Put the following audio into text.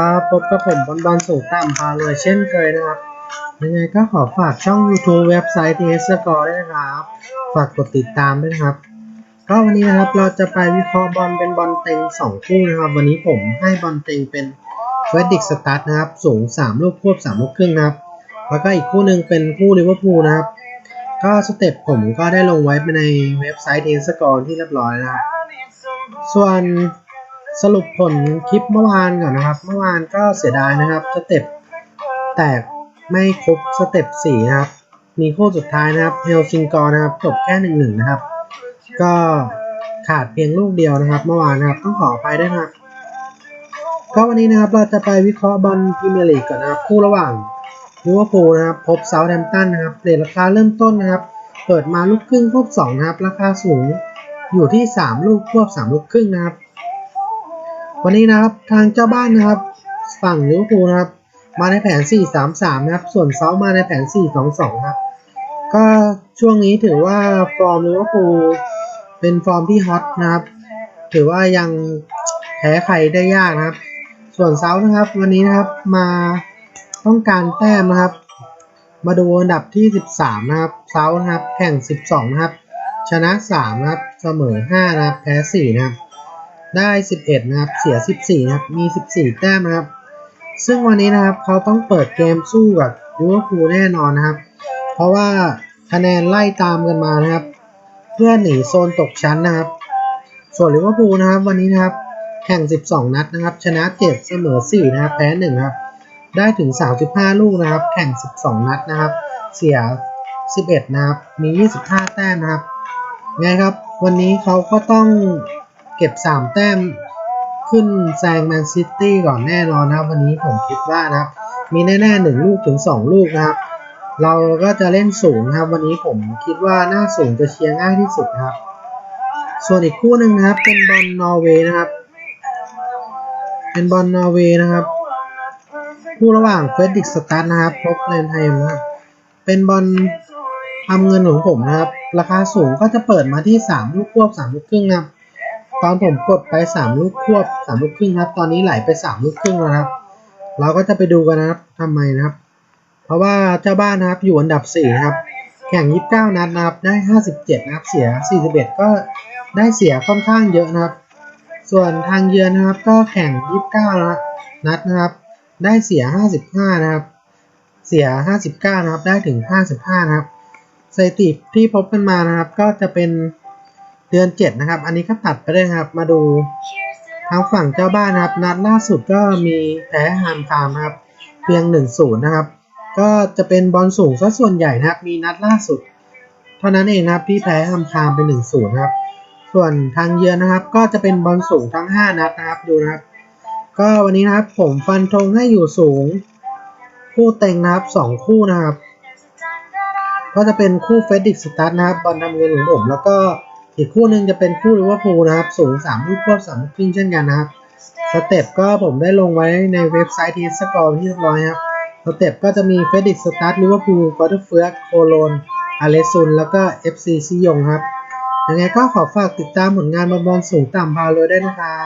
ครับพบกับผมบอลบอลสูงต่ำพาเลยเช่นเคยนะครับ ยังไงก็ขอฝากช่อง YouTube เว็บไซต์ TS Score ด้วยนะครับ ฝากกดติดตามด้วยครับ ก็วันนี้นะครับเราจะไปวิเคราะห์บอลเป็นบอลเต็ง 2 คู่นะครับ วันนี้ผมให้บอลเต็งเป็นเฟรดิกสตัดนะครับ สูง 3 ลูกควบ 3 ลูกครึ่งนะครับ แล้วก็อีกคู่หนึ่งเป็นคู่ลิเวอร์พูลนะครับ ก็สเต็ปผมก็ได้ลงไว้ในเว็บไซต์ TS Score ที่เรียบร้อยนะครับ ส่วน สรุปผลคลิปเมื่อวานก่อนนะครับ เมื่อวานก็เสียดายนะครับสเต็ปแตกไม่ครบสเต็ปสี่นะครับ มีคู่สุดท้ายนะครับเฮลซิงกอร์นะครับจบแค่หนึ่งหนึ่งนะครับ ก็ขาดเพียงลูกเดียวนะครับ เมื่อวานนะครับต้องขออภัยด้วยนะครับก็วันนี้นะครับเราจะไปวิเคราะห์บอลพรีเมียร์ลีกก่อนนะครับ คู่ระหว่างลิเวอร์พูลนะครับพบเซาท์แฮมป์ตันนะครับเรทราคาเริ่มต้นนะครับ เปิดมาลูกครึ่งควบสองนะครับ ราคาสูงอยู่ที่สามลูกควบสามลูกครึ่งนะครับ วันนี้นะครับทางเจ้าบ้านนะครับ ฝั่งลิเวอร์พูลนะครับ มาในแผน 4-3-3 นะครับ ส่วนเซาท์มาในแผน 4-2-2 ครับ ก็ช่วงนี้ถือว่าฟอร์มลิเวอร์พูลเป็นฟอร์มที่ฮอตนะครับ ถือว่ายังแพ้ใครได้ยากนะครับ ส่วนเซาท์นะครับ วันนี้นะครับมาต้องการแต้มนะครับ มาดูอันดับที่ 13 นะครับเซาท์นะครับแข่ง 12 นะครับ ชนะ 3 นะครับ เสมอ 5 นะครับ แพ้ 4 นะครับ ได้ 11 นะครับ เสีย 14 นะครับ มี 14 แต้มนะครับ ซึ่งวันนี้นะครับเขาต้องเปิดเกมสู้กับลิเวอร์พูลแน่นอนนะครับ เพราะว่าคะแนนไล่ตามกันมานะครับ เพื่อหนีโซนตกชั้นนะครับ ส่วนลิเวอร์พูลนะครับ วันนี้นะครับ แข่ง 12 นัดนะครับ ชนะ 7 เสมอ 4 นะครับ แพ้ 1 ครับ ได้ถึง 35 ลูกนะครับ แข่ง 12 นัดนะครับ เสีย 11 นะครับ มี 25 แต้มนะครับ ไงครับ วันนี้เขาก็ต้อง เก็บ 3 แต้มขึ้นแซงแมนซิตี้ก่อนแน่นอนนะครับ วันนี้ผมคิดว่านะครับ มีแน่ๆ1ลูกถึง 2 ลูกนะครับ เราก็จะเล่นสูงนะครับ วันนี้ผมคิดว่าหน้าสูงจะเชียร์ง่ายที่สุดครับ ส่วนอีกคู่หนึ่งนะครับ เป็นบอลนอร์เวย์นะครับ เป็นบอลนอร์เวย์นะครับ คู่ระหว่างเฟรดิกสตันนะครับพบเลนไฮมนะครับเป็นบอลทำเงินของผมนะครับ ราคาสูงก็จะเปิดมาที่ 3 ลูกควบ3ลูกครึ่งนะครับ ตอนผมกดไป3ลูกควบ3ลูกครึ่งครับ ตอนนี้ไหลไป3ลูกครึ่งแล้วครับ เราก็จะไปดูกันนะครับทำไมนะครับ เพราะว่าเจ้าบ้านนะครับอยู่อันดับ4นะครับ แข่ง29นัดนะครับ ได้57นะครับ เสีย41ก็ได้เสียค่อนข้างเยอะนะครับ ส่วนทางเยือนนะครับ ก็แข่ง29นะนัดนะครับ ได้เสีย55นะครับ เสีย59นะครับ ได้ถึง55นะครับสถิติที่พบกันมานะครับ ก็จะเป็น ดือน7นะครับ อันนี้ก็ตัดไปเลยครับ มาดูทางฝั่งเจ้าบ้านนะครับ นัดล่าสุดก็มีแพ้ฮามคามครับ เพียง1-0นย์นะครับ ก็จะเป็นบอลสูงซะส่วนใหญ่นะครับ มีนัดล่าสุด เท่านั้นเองนะครับที่แพ้ฮามคามไป1-0นะครับ ส่วนทางเยือนนะครับ ก็จะเป็นบอลสูงทั้ง5นัดนะครับ ดูนะครับ ก็วันนี้นะครับผมฟันธงให้อยู่สูง คู่เต็งนะครับ2คู่นะครับ ก็จะเป็นคู่เฟดดิกสตาร์นะครับบอลทำเงินของผมแล้วก็ อีกคู่หนึ่งจะเป็นคู่ลิเวอร์พูลนะครับ สูง3ลูกควบ3ลูกครึ่งเช่นกันนะครับ สเต็ปก็ผมได้ลงไว้ในเว็บไซต์ทีสกอร์ที่เรียบร้อยครับ สเต็ปก็จะมีเฟดิกสตาร์ลิเวอร์พูลกอร์เตเฟืร์โคโลนอาเลซุน แล้วก็ FC ซิยงครับ ยังไงก็ขอฝากติดตามผลงานบอลบอลสูงต่ำพาเลยได้นะครับ